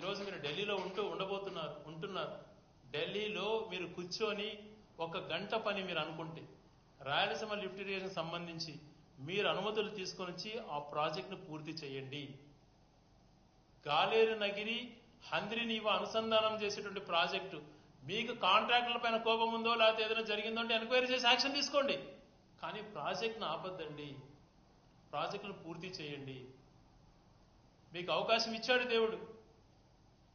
ఈరోజు మీరు ఢిల్లీలో ఉంటూ ఉండబోతున్నారు ఉంటున్నారు. ఢిల్లీలో మీరు కూర్చొని ఒక గంట పని మీరు అనుకుంటే రాయలసీమ లిఫ్ట్ ఇరిగేషన్ సంబంధించి మీరు అనుమతులు తీసుకొని వచ్చి ఆ ప్రాజెక్ట్ను పూర్తి చేయండి. గాలేరు నగిరి హంద్రిని నీవ అనుసంధానం చేసేటువంటి ప్రాజెక్టు మీకు కాంట్రాక్టుల పైన కోపం ఉందో లేకపోతే ఏదైనా జరిగిందో అంటే ఎంక్వైరీ చేసి యాక్షన్ తీసుకోండి. కానీ ప్రాజెక్ట్ను ఆపద్దండి. ప్రాజెక్టును పూర్తి చేయండి. మీకు అవకాశం ఇచ్చాడు దేవుడు.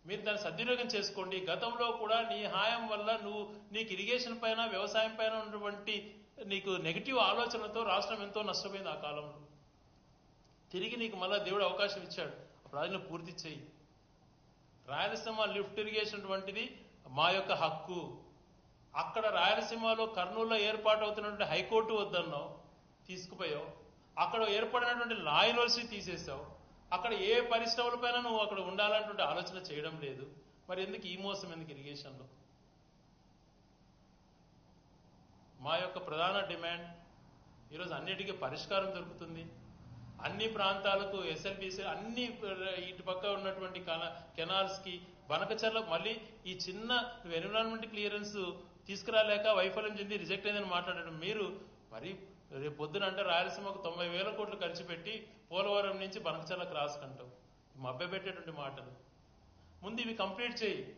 మీరు దాన్ని సద్వినియోగం చేసుకోండి. గతంలో కూడా నీ హాయం వల్ల నువ్వు నీకు ఇరిగేషన్ పైన వ్యవసాయం పైన ఉన్నటువంటి నీకు నెగిటివ్ ఆలోచనతో రాష్ట్రం ఎంతో నష్టపోయింది ఆ కాలంలో. తిరిగి నీకు మళ్ళా దేవుడు అవకాశం ఇచ్చాడు. అప్పుడు అది నువ్వు పూర్తి చేయి రాయలసీమ లిఫ్ట్ ఇరిగేషన్ వంటిది మా యొక్క హక్కు. అక్కడ రాయలసీమలో కర్నూలులో ఏర్పాటు అవుతున్నటువంటి హైకోర్టు వద్దన్నావు తీసుకుపోయావు. అక్కడ ఏర్పడినటువంటి లా యూనివర్సిటీ తీసేసావు అక్కడ ఏ పరిశ్రమల పైన నువ్వు అక్కడ ఉండాలంటుంటే ఆలోచన చేయడం లేదు. మరి ఎందుకు ఈ మోసం ఎందుకు ఇరిగేషన్లో మా యొక్క ప్రధాన డిమాండ్ ఈరోజు అన్నిటికీ పరిష్కారం దొరుకుతుంది. అన్ని ప్రాంతాలకు ఎస్ఎల్బిసి అన్ని ఇటు పక్క ఉన్నటువంటి కెనాల్స్కి బనకచర్ల మళ్ళీ ఈ చిన్న ఎన్విరాన్మెంట్ క్లియరెన్స్ తీసుకురాలేక వైఫల్యం చెంది రిజెక్ట్ అయిందని మాట్లాడడం. మీరు మరి రేపు పొద్దున అంటే రాయలసీమకు తొంభై వేల కోట్లు ఖర్చు పెట్టి పోలవరం నుంచి బనకచర్ల క్రాస్ కంటాం మభ్యపెట్టేటువంటి మాటలు. ముందు ఇవి కంప్లీట్ చేయి.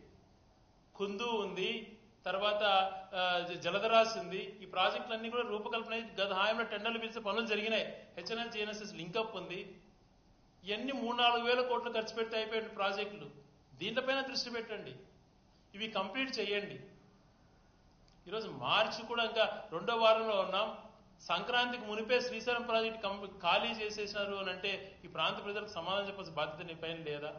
కుందు ఉంది తర్వాత ఆ, జలధరాస్ ఉంది. ఈ ప్రాజెక్టులన్నీ కూడా రూపకల్పన గత హాయంలో టెండర్లు పిలిచే పనులు జరిగినాయి. హెచ్ఎన్ఎల్ జిఎన్ఎస్ఎస్ లింకప్ ఉంది. ఇవన్నీ మూడు నాలుగు వేల కోట్లు ఖర్చు పెడితే అయిపోయిన ప్రాజెక్టులు. దీంట్లపైన దృష్టి పెట్టండి. ఇవి కంప్లీట్ చేయండి. ఈరోజు మార్చి కూడా ఇంకా రెండో వారంలో ఉన్నాం. సంక్రాంతికి మునిపే శ్రీశైలం ప్రాజెక్ట్ ఖాళీ చేసేసినారు అని అంటే ఈ ప్రాంత ప్రజలకు సమాధానం చెప్పాల్సిన బాధ్యత నీ పైన లేదా?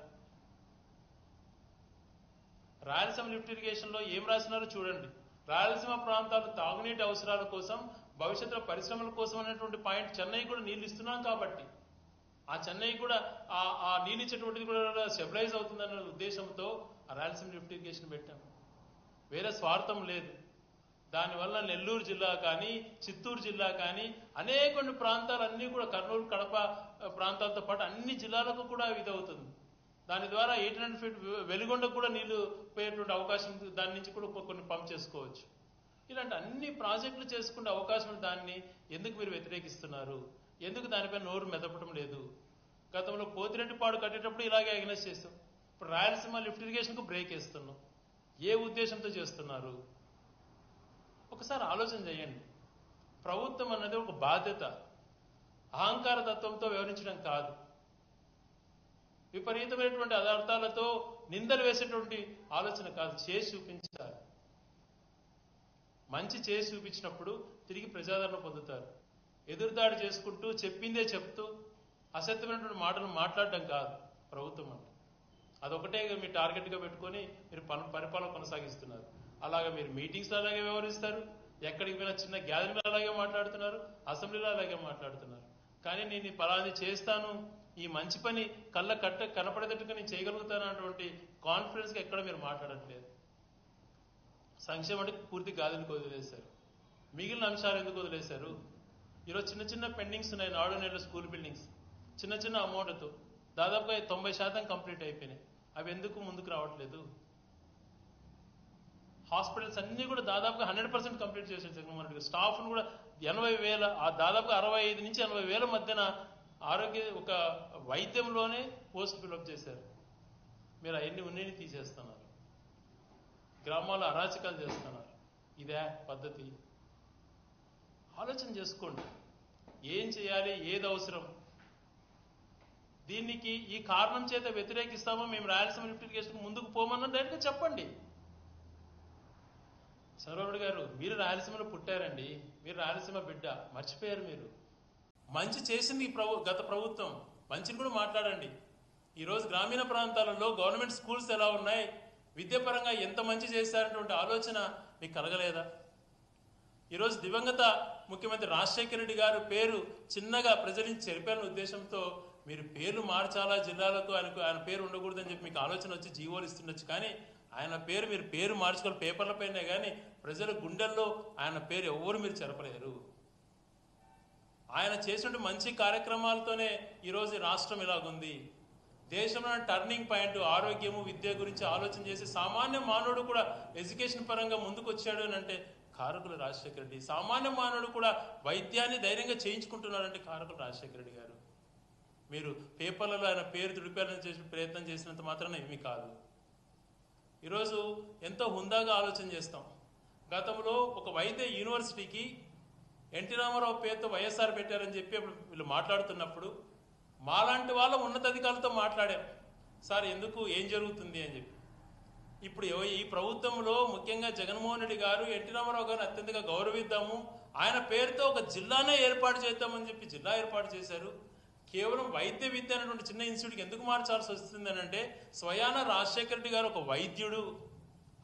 రాయలసీమ లిఫ్ట్ ఇరిగేషన్లో ఏం రాసినారో చూడండి. రాయలసీమ ప్రాంతాలు తాగునీటి అవసరాల కోసం భవిష్యత్తులో పరిశ్రమల కోసం అనేటువంటి పాయింట్ చెన్నై కూడా నీళ్ళు ఇస్తున్నాం కాబట్టి. ఆ చెన్నై కూడా ఆ ఆ నీళ్ళు ఇచ్చేటువంటిది కూడా స్టెబిలైజ్ అవుతుందన్న ఉద్దేశంతో ఆ రాయలసీమ లిఫ్ట్ ఇరిగేషన్ పెట్టాం. వేరే స్వార్థం లేదు. దానివల్ల నెల్లూరు జిల్లా కానీ చిత్తూరు జిల్లా కానీ అనేక ప్రాంతాలన్నీ కూడా కర్నూలు కడప ప్రాంతాలతో పాటు అన్ని జిల్లాలకు కూడా ఇదవుతుంది. దాని ద్వారా ఎయిట్ హండ్రెడ్ ఫీట్ వెలుగొండకు కూడా నీళ్ళు పోయేటువంటి అవకాశం దాని నుంచి కూడా కొన్ని పంప్ చేసుకోవచ్చు. ఇలాంటి అన్ని ప్రాజెక్టులు చేసుకునే అవకాశం దాన్ని ఎందుకు మీరు వ్యతిరేకిస్తున్నారు? ఎందుకు దానిపై నోరు మెదపడం లేదు? గతంలో పోతిరెడ్డిపాడు కట్టేటప్పుడు ఇలాగే అగ్నెస్ చేస్తాం ఇప్పుడు రాయలసీమ లిఫ్ట్ ఇరిగేషన్కు బ్రేక్ వేస్తున్నాం. ఏ ఉద్దేశంతో చేస్తున్నారు? ఒకసారి ఆలోచన చేయండి. ప్రభుత్వం అన్నది ఒక బాధ్యత. అహంకార తత్వంతో వ్యవహరించడం కాదు. విపరీతమైనటువంటి అదార్థాలతో నిందలు వేసేటువంటి ఆలోచన కాదు. చేసి చూపించాలి. మంచి చేసి చూపించినప్పుడు తిరిగి ప్రజాదరణ పొందుతారు. ఎదురుదాడి చేసుకుంటూ చెప్పిందే చెప్తూ అసత్యమైనటువంటి మాటలు మాట్లాడడం కాదు ప్రభుత్వం అంటే. అదొకటే మీ టార్గెట్గా పెట్టుకొని మీరు పరిపాలన కొనసాగిస్తున్నారు. అలాగే మీరు మీటింగ్స్ అలాగే వ్యవహరిస్తారు. ఎక్కడికి పోయినా చిన్న గ్యాదరింగ్ అలాగే మాట్లాడుతున్నారు. అసెంబ్లీలో అలాగే మాట్లాడుతున్నారు. కానీ నేను ఈ పలాది చేస్తాను. ఈ మంచి పని కళ్ళ కట్ట కనపడేటట్టుగా నేను చేయగలుగుతాను అన్నటువంటి కాన్ఫిడెన్స్గా ఎక్కడ మీరు మాట్లాడట్లేదు. సంక్షేమం అంటే పూర్తి గాదిని వదిలేశారు మిగిలిన అంశాలు ఎందుకు వదిలేశారు? ఈరోజు చిన్న చిన్న పెండింగ్స్ ఉన్నాయి. నాడు నేడు స్కూల్ బిల్డింగ్స్. చిన్న చిన్న అమౌంట్తో దాదాపుగా తొంభై శాతం కంప్లీట్ అయిపోయినాయి. అవి ఎందుకు ముందుకు రావట్లేదు? హాస్పిటల్స్ అన్ని కూడా దాదాపుగా హండ్రెడ్ పర్సెంట్ కంప్లీట్ చేశారు జగన్మోహన్ రెడ్డి స్టాఫ్ను కూడా ఎనభై వేల ఆ దాదాపుగా అరవై ఐదు నుంచి ఎనభై వేల మధ్యన ఆరోగ్య ఒక వైద్యంలోనే పోస్ట్ ఫిలప్ చేశారు. మీరు అవన్నీ ఉన్నీని తీసేస్తున్నారు. గ్రామాల్లో అరాచకాలు చేస్తున్నారు. ఇదే పద్ధతి. ఆలోచన చేసుకోండి. ఏం చేయాలి? ఏది అవసరం? దీనికి ఈ కారణం చేత వ్యతిరేకిస్తామో మేము రాయలసీమ లిఫ్టిగేషన్ ముందుకు పోమన్నా డైరెక్ట్గా చెప్పండి. చంద్రబాబు గారు మీరు రాయలసీమలో పుట్టారండి. మీరు రాయలసీమ బిడ్డ. మర్చిపోయారు మీరు. మంచి చేసింది ఈ ప్రభు గత ప్రభుత్వం. మంచిని కూడా మాట్లాడండి. ఈరోజు గ్రామీణ ప్రాంతాలలో గవర్నమెంట్ స్కూల్స్ ఎలా ఉన్నాయి? విద్యాపరంగా ఎంత మంచి చేశారనేటువంటి ఆలోచన మీకు కలగలేదా? ఈరోజు దివంగత ముఖ్యమంత్రి రాజశేఖర రెడ్డి గారు పేరు చిన్నగా ప్రజలించి చెరిపాలనే ఉద్దేశంతో మీరు పేర్లు మార్చాలా జిల్లాలకు ఆయనకు ఆయన పేరు ఉండకూడదని చెప్పి మీకు ఆలోచన వచ్చి జీవోలు ఇస్తుండొచ్చు. కానీ ఆయన పేరు మీరు పేరు మార్చుకొని పేపర్ల పైనే కానీ ప్రజల గుండెల్లో ఆయన పేరు ఎవరు మీరు చెరపలేరు. ఆయన చేసినటువంటి మంచి కార్యక్రమాలతోనే ఈరోజు రాష్ట్రం ఇలాగుంది. దేశంలో టర్నింగ్ పాయింట్ ఆరోగ్యము విద్య గురించి ఆలోచన చేసి సామాన్య మానవుడు కూడా ఎడ్యుకేషన్ పరంగా ముందుకు వచ్చాడు అని అంటే కారకులు రాజశేఖర రెడ్డి. సామాన్య మానవుడు కూడా వైద్యాన్ని ధైర్యంగా చేయించుకుంటున్నారంటే కారకులు రాజశేఖర రెడ్డి గారు. మీరు పేపర్లలో ఆయన పేరు తుడిపేయాలని చేసిన ప్రయత్నం చేసినంత మాత్రమే ఏమీ కాదు. ఈరోజు ఎంతో హుందాగా ఆలోచన చేస్తాం. గతంలో ఒక వైద్య యూనివర్సిటీకి ఎన్టీ రామారావు పేరుతో వైఎస్ఆర్ పెట్టారని చెప్పి అప్పుడు వీళ్ళు మాట్లాడుతున్నప్పుడు మాలాంటి వాళ్ళ ఉన్నతాధికారులతో మాట్లాడాం సార్ ఎందుకు? ఏం జరుగుతుంది? అని చెప్పి. ఇప్పుడు ఈ ప్రభుత్వంలో ముఖ్యంగా జగన్మోహన్ రెడ్డి గారు ఎన్టీ రామారావు గారిని అత్యంతగా గౌరవిద్దాము. ఆయన పేరుతో ఒక జిల్లానే ఏర్పాటు చేద్దామని చెప్పి జిల్లా ఏర్పాటు చేశారు. కేవలం వైద్య విద్య అనేటువంటి చిన్న ఇన్స్టిట్యూట్కి ఎందుకు మార్చాల్సి వస్తుంది అని అంటే స్వయాన రాజశేఖర రెడ్డి గారు ఒక వైద్యుడు.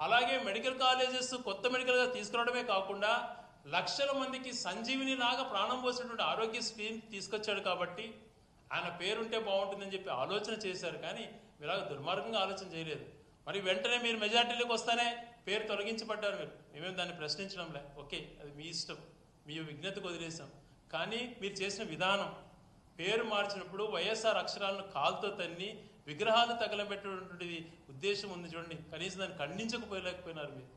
అలాగే మెడికల్ కాలేజెస్ కొత్త మెడికల్గా తీసుకురావడమే కాకుండా లక్షల మందికి సంజీవిని లాగా ప్రాణం పోసినటువంటి ఆరోగ్య స్కీమ్ తీసుకొచ్చాడు కాబట్టి ఆయన పేరుంటే బాగుంటుందని చెప్పి ఆలోచన చేశారు కానీ ఇలాగ దుర్మార్గంగా ఆలోచన చేయలేదు. మరి వెంటనే మీరు మెజార్టీలోకి వస్తానే పేరు తొలగించబడ్డారు మీరు. మేమేం దాన్ని ప్రశ్నించడంలే. ఓకే అది మీ ఇష్టం. మీ విజ్ఞతకు వదిలేసాం కానీ మీరు చేసిన విధానం పేరు మార్చినప్పుడు వైఎస్ఆర్ అక్షరాలను కాలుతో తన్ని విగ్రహాలు తగలబెట్టేటువంటి ఉద్దేశం ఉంది చూడండి. కనీసం దాన్ని ఖండించకపోయలేకపోయినారు మీరు.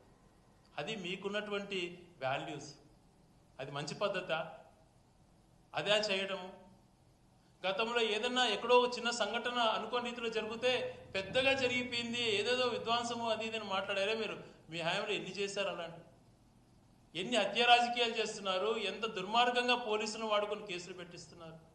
అది మీకున్నటువంటి వాల్యూస్. అది మంచి పద్ధత? అదే చేయడము గతంలో ఏదన్నా ఎక్కడో చిన్న సంఘటన అనుకోని రీతిలో జరిగితే పెద్దగా జరిగిపోయింది ఏదేదో విధ్వంసము అది ఇది అని మాట్లాడారే మీరు. మీ హయాంలో ఎన్ని చేశారు అలాంటి? ఎన్ని హత్య రాజకీయాలు చేస్తున్నారు? ఎంత దుర్మార్గంగా పోలీసులను వాడుకొని కేసులు పెట్టిస్తున్నారు?